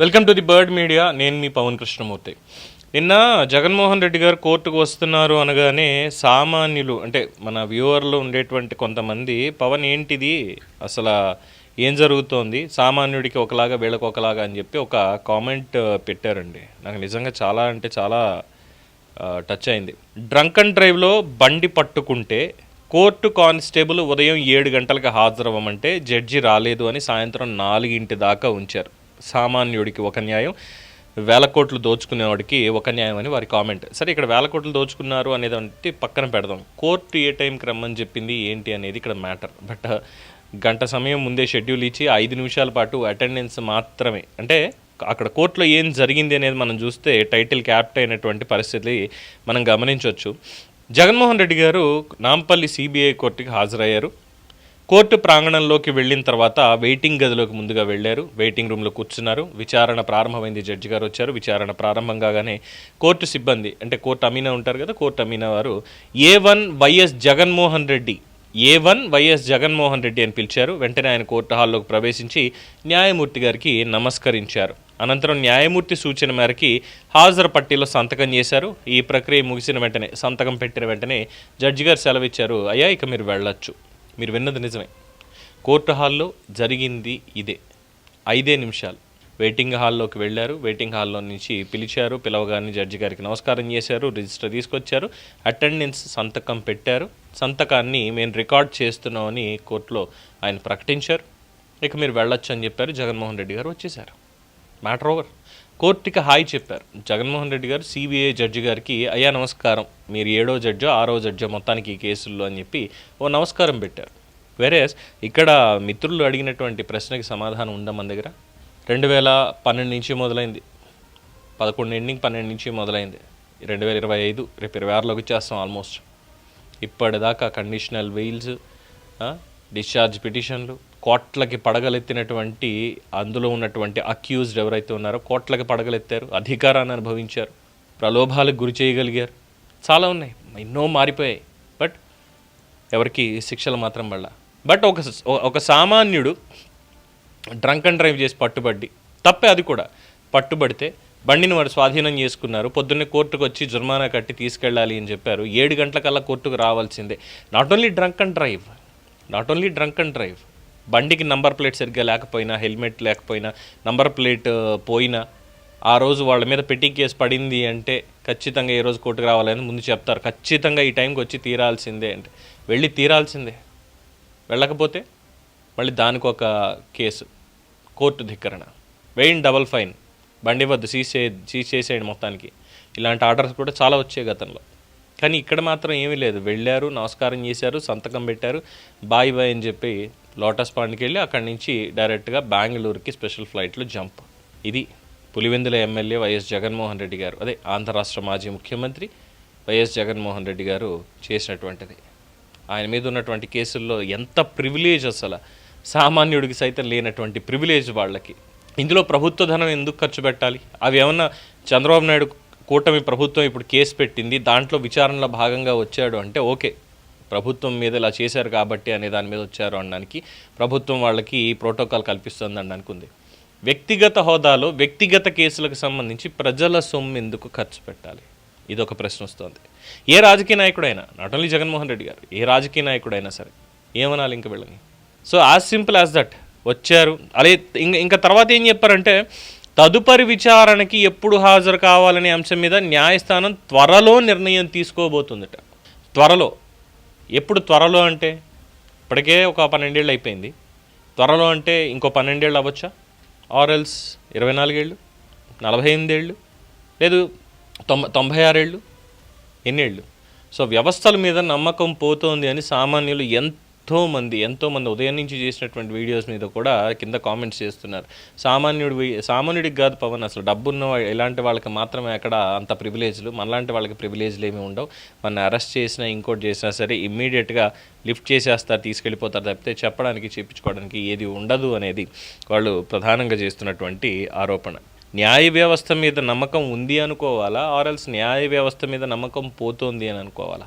Welcome to the bird media. నేను మీ పవన్ కృష్ణమూర్తి. నిన్న జగన్మోహన్ రెడ్డి గారు కోర్టుకు వస్తున్నారు అనగానే సామాన్యులు అంటే మన వ్యూవర్లో ఉండేటువంటి కొంతమంది పవన్ ఏంటిది? అసలు ఏం జరుగుతోంది? సామాన్యుడికి ఒకలాగా వీళ్ళకి ఒకలాగా అని చెప్పి ఒక కామెంట్ పెట్టారండి. నాకు నిజంగా చాలా అంటే చాలా టచ్ అయింది. డ్రంక్ అండ్ డ్రైవ్లో బండి పట్టుకుంటే కోర్టు కానిస్టేబుల్ ఉదయం ఏడు గంటలకు హాజరవ్వమంటే జడ్జి రాలేదు అని సాయంత్రం నాలుగింటి దాకా ఉంచారు. సామాన్యుడికి ఒక న్యాయం వేల కోట్లు దోచుకునేవాడికి ఒక న్యాయం అని వారి కామెంట్. సరే ఇక్కడ వేల కోట్లు దోచుకున్నారు అనేది అంటే పక్కన పెడదాం. కోర్టు ఏ టైంకి రమ్మని చెప్పింది ఏంటి అనేది ఇక్కడ మ్యాటర్. బట్ గంట సమయం ముందే షెడ్యూల్ ఇచ్చి ఐదు నిమిషాల పాటు అటెండెన్స్ మాత్రమే. అంటే అక్కడ కోర్టులో ఏం జరిగింది అనేది మనం చూస్తే టైటిల్ క్యాప్ట్ అయినటువంటి పరిస్థితి మనం గమనించవచ్చు. జగన్మోహన్ రెడ్డి గారు నాంపల్లి సిబిఐ కోర్టుకి హాజరయ్యారు. కోర్టు ప్రాంగణంలోకి వెళ్ళిన తర్వాత వెయిటింగ్ గదిలోకి ముందుగా వెళ్ళారు. వెయిటింగ్ రూమ్లో కూర్చున్నారు. విచారణ ప్రారంభమైంది. జడ్జి గారు వచ్చారు. విచారణ ప్రారంభం కాగానే కోర్టు సిబ్బంది అంటే కోర్టు అమీనా ఉంటారు కదా కోర్టు అమీనా వారు A one YS Jaganmohan Reddy A one YS Jaganmohan Reddy అని పిలిచారు. వెంటనే ఆయన కోర్టు హాల్లోకి ప్రవేశించి న్యాయమూర్తి గారికి నమస్కరించారు. అనంతరం న్యాయమూర్తి సూచన మేరకి హాజరు పట్టీలో సంతకం చేశారు. ఈ ప్రక్రియ ముగిసిన వెంటనే సంతకం పెట్టిన వెంటనే జడ్జి గారు సెలవిచ్చారు. అయ్యా ఇక మీరు వెళ్ళొచ్చు. మీరు విన్నది నిజమే. కోర్టు హాల్లో జరిగింది ఇదే. ఐదే నిమిషాలు. వెయిటింగ్ హాల్లోకి వెళ్ళారు. వెయిటింగ్ హాల్లో నుంచి పిలిచారు పిలవగానే జడ్జి గారికి నమస్కారం చేశారు రిజిస్టర్ తీసుకొచ్చారు అటెండెన్స్ సంతకం పెట్టారు. సంతకాన్ని మేము రికార్డ్ చేస్తున్నామని కోర్టులో ఆయన ప్రకటించారు. ఇక మీరు వెళ్ళొచ్చు అని చెప్పారు. జగన్మోహన్ రెడ్డి గారు వచ్చేసారు మ్యాటర్ ఓవర్. కోర్టుకి హాయ్ చెప్పారు. జగన్మోహన్ రెడ్డి గారు సిబిఐ జడ్జి గారికి అయ్యా నమస్కారం. మీరు ఏడో జడ్జో ఆరో జడ్జో మొత్తానికి ఈ కేసుల్లో అని చెప్పి ఓ నమస్కారం పెట్టారు. వేరేస్ ఇక్కడ మిత్రులు అడిగినటువంటి ప్రశ్నకి సమాధానం ఉందా మన దగ్గర? రెండు వేల పన్నెండు నుంచి మొదలైంది. పదకొండు ఎండింగ్ పన్నెండు నుంచి మొదలైంది. రెండు వేల ఇరవై ఐదు రేపు ఇరవై ఆరులోకి వచ్చేస్తాం ఆల్మోస్ట్ ఇప్పటిదాకా కండిషనల్ వెయిల్స్ డిశ్చార్జ్ పిటిషన్లు కోట్లకి పడగలెత్తినటువంటి అందులో ఉన్నటువంటి అక్యూజ్డ్ ఎవరైతే ఉన్నారో కోట్లకి పడగలెత్తారు అధికారాన్ని అనుభవించారు ప్రలోభాలకు గురి చేయగలిగారు. చాలా ఉన్నాయి. ఎన్నో మారిపోయాయి. బట్ ఎవరికి శిక్షలు మాత్రం వల్ల. బట్ ఒక ఒక సామాన్యుడు డ్రంక్ అండ్ డ్రైవ్ చేసి పట్టుబడి తప్పే అది కూడా. పట్టుబడితే బండిని వాడు స్వాధీనం చేసుకున్నారు పొద్దున్నే కోర్టుకు వచ్చి జుర్మానా కట్టి తీసుకెళ్ళాలి అని చెప్పారు. ఏడు గంటలకల్లా కోర్టుకు రావాల్సిందే. Not only drunk and drive not only drunk and drive బండికి నంబర్ ప్లేట్ సరిగ్గా లేకపోయినా హెల్మెట్ లేకపోయినా నంబర్ ప్లేట్ పోయినా ఆ రోజు వాళ్ళ మీద పెట్టి కేసు పడింది అంటే ఖచ్చితంగా ఏ రోజు కోర్టుకు రావాలని ముందు చెప్తారు. ఖచ్చితంగా ఈ టైంకి వచ్చి తీరాల్సిందే అంటే. వెళ్ళి తీరాల్సిందే. వెళ్ళకపోతే మళ్ళీ దానికి ఒక కేసు. కోర్టు ధిక్కరణ. వెయిన్ డబల్ ఫైన్. బండి వద్దు సీజ్ చే సీజ్ చేసేయండి మొత్తానికి. ఇలాంటి ఆర్డర్స్ కూడా చాలా వచ్చాయి గతంలో. కానీ ఇక్కడ మాత్రం ఏమీ లేదు. వెళ్ళారు నమస్కారం చేశారు సంతకం పెట్టారు. బాయ్ బాయ్ అని చెప్పి లోటస్ పాండ్కి వెళ్ళి అక్కడి నుంచి డైరెక్ట్గా బెంగళూరుకి స్పెషల్ ఫ్లైట్లో జంప్. ఇది పులివెందుల ఎమ్మెల్యే వైఎస్ జగన్మోహన్ రెడ్డి గారు అదే ఆంధ్ర రాష్ట్ర మాజీ ముఖ్యమంత్రి వైఎస్ జగన్మోహన్ రెడ్డి గారు చేసినటువంటిది. ఆయన మీద ఉన్నటువంటి కేసుల్లో ఎంత ప్రివిలేజ్ అసలు? సామాన్యుడికి సైతం లేనటువంటి ప్రివిలేజ్ వాళ్ళకి. ఇందులో ప్రభుత్వ ధనం ఎందుకు ఖర్చు పెట్టాలి? అవి ఏమన్నా చంద్రబాబు నాయుడు కూటమి ప్రభుత్వం ఇప్పుడు కేసు పెట్టింది దాంట్లో విచారణలో భాగంగా వచ్చాడు అంటే ఓకే. ప్రభుత్వం మీద ఇలా చేశారు కాబట్టి అనే దాని మీద వచ్చారు అనడానికి ప్రభుత్వం వాళ్ళకి ఈ ప్రోటోకాల్ కల్పిస్తుంది అనడానికి ఉంది. వ్యక్తిగత హోదాలో వ్యక్తిగత కేసులకు సంబంధించి ప్రజల సొమ్ము ఎందుకు ఖర్చు పెట్టాలి? ఇది ఒక ప్రశ్న వస్తుంది. ఏ రాజకీయ నాయకుడైనా నాట్ ఓన్లీ జగన్మోహన్ రెడ్డి గారు ఏ రాజకీయ నాయకుడైనా సరే ఏమనాలి ఇంక వెళ్ళని? So as simple as that వచ్చారు. అదే ఇంక ఇంకా తర్వాత ఏం చెప్పారంటే తదుపరి విచారణకి ఎప్పుడు హాజరు కావాలనే అంశం మీద న్యాయస్థానం త్వరలో నిర్ణయం తీసుకోబోతుందట. త్వరలో. ఎప్పుడు త్వరలో అంటే ఇప్పటికే ఒక పన్నెండేళ్ళు అయిపోయింది. త్వరలో అంటే ఇంకో పన్నెండేళ్ళు అవ్వచ్చా? ఆర్ఎల్స్ ఇరవై నాలుగేళ్ళు నలభై ఎనిమిదేళ్ళు లేదు తొంభై తొంభై ఆరేళ్ళు ఎన్నేళ్ళు? సో వ్యవస్థల మీద నమ్మకం పోతోంది అని సామాన్యులు ఎంత మంది ఎంతో మంది ఉదయం నుంచి చేసినటువంటి వీడియోస్ మీద కూడా కింద కామెంట్స్ చేస్తున్నారు. సామాన్యుడు సామాన్యుడికి కాదు పవన్ అసలు. డబ్బున్న ఇలాంటి వాళ్ళకి మాత్రమే అక్కడ అంత ప్రివిలేజ్లు మనలాంటి వాళ్ళకి ప్రివిలేజ్లు ఏమి ఉండవు. మన అరెస్ట్ చేసినా ఇంకోటి చేసినా సరే ఇమ్మీడియట్గా లిఫ్ట్ చేసేస్తారు తీసుకెళ్ళిపోతారు తప్పితే చెప్పడానికి చెప్పించుకోవడానికి ఏది ఉండదు అనేది వాళ్ళు ప్రధానంగా చేస్తున్నటువంటి ఆరోపణ. న్యాయ వ్యవస్థ మీద నమ్మకం ఉంది అనుకోవాలా? ఆర్ఎల్స్ న్యాయ వ్యవస్థ మీద నమ్మకం పోతుంది అని అనుకోవాలా?